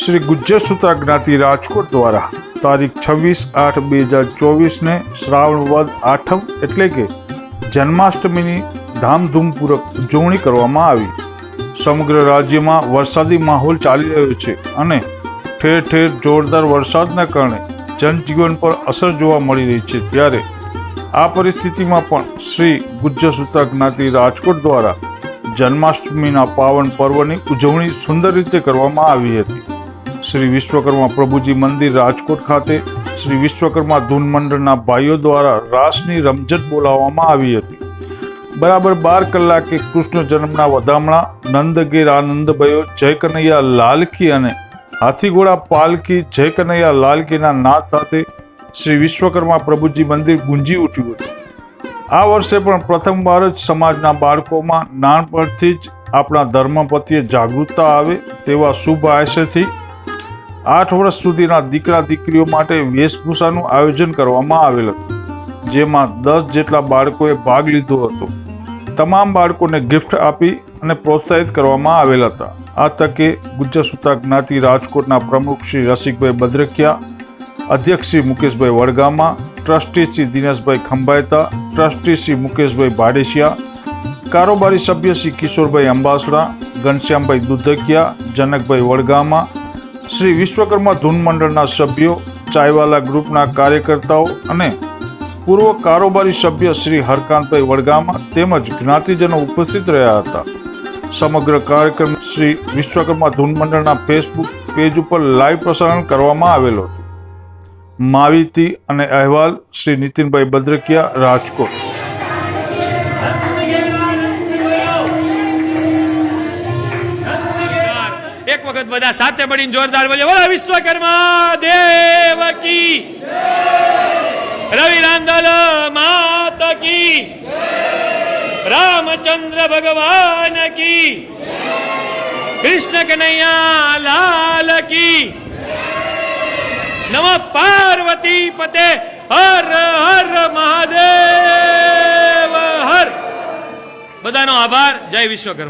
શ્રી ગુજ્જર સૂત્રા જ્ઞાતિ રાજકોટ દ્વારા તારીખ છવ્વીસ આઠ બે હજાર ચોવીસને શ્રાવણ વદ આઠમ એટલે કે જન્માષ્ટમીની ધામધૂમપૂર્વક ઉજવણી કરવામાં આવી. સમગ્ર રાજ્યમાં વરસાદી માહોલ ચાલી રહ્યો છે અને ઠેર ઠેર જોરદાર વરસાદના કારણે જનજીવન પર અસર જોવા મળી રહી છે ત્યારે આ પરિસ્થિતિમાં પણ શ્રી ગુજ્જર જ્ઞાતિ રાજકોટ દ્વારા જન્માષ્ટમીના પાવન પર્વની ઉજવણી સુંદર રીતે કરવામાં આવી હતી. શ્રી વિશ્વકર્મા પ્રભુજી મંદિર રાજકોટ ખાતે શ્રી વિશ્વકર્મા ધૂન મંડળના ભાઈઓ દ્વારા રાસની રમઝટ બોલાવવામાં આવી હતી. બરાબર બાર કલાકે કૃષ્ણ જન્મના વધામણા નંદગીર આનંદભાઈઓ જય કનૈયા લાલકી અને હાથીઘોડા પાલકી, જય કનૈયા લાલકીના નાદ સાથે શ્રી વિશ્વકર્મા પ્રભુજી મંદિર ગુંજી ઉઠ્યું હતું. આ વર્ષે પણ પ્રથમવાર જ સમાજના બાળકોમાં નાનપણથી જ આપણા ધર્મ જાગૃતતા આવે તેવા શુભ આશયથી આઠ વર્ષ સુધીના દીકરા દીકરીઓ માટે વેશભૂષાનું આયોજન કરવામાં આવેલ હતું, જેમાં દસ જેટલા બાળકોએ ભાગ લીધો હતો. તમામ બાળકોને ગિફ્ટ આપી અને પ્રોત્સાહિત કરવામાં આવેલ હતા. આ તકે ગુજ્જર સૂત્રા જ્ઞાતિ રાજકોટના પ્રમુખ શ્રી રસિકભાઈ બદ્રકિયા, અધ્યક્ષ શ્રી મુકેશભાઈ વડગામા, ટ્રસ્ટી શ્રી દિનેશભાઈ ખંભાયતા, ટ્રસ્ટી શ્રી મુકેશભાઈ ભાડેશિયા કારોબારી સભ્ય શ્રી કિશોરભાઈ અંબાસડા, ઘનશ્યામભાઈ દુધકિયા, જનકભાઈ વડગામા શ્રી વિશ્વકર્મા ધૂન મંડળના સભ્યો, ચાયવાલા ગ્રુપના કાર્યકર્તાઓ અને પૂર્વ કારોબારી સભ્ય શ્રી હરકાંતભાઈ વડગામા તેમજ જ્ઞાતિજનો ઉપસ્થિત રહ્યા હતા. સમગ્ર કાર્યક્રમ શ્રી વિશ્વકર્મા ધૂન મંડળના ફેસબુક પેજ ઉપર લાઈવ પ્રસારણ કરવામાં આવેલો હતો. માહિતી અને અહેવાલ શ્રી નીતિનભાઈ બદ્રકિયા રાજકોટ. વખત બધા સાથે મળીને જોરદાર બોલીએ બોલા, વિશ્વકર્મા દેવ કી રવિ રાંદલ માત કી રામચંદ્ર ભગવાન કી કૃષ્ણ કનૈયા લાલ કી નમ પાર્વતી પતે. હર હર મહાદેવ, હર. બધાનો આભાર. જય વિશ્વકર્મા.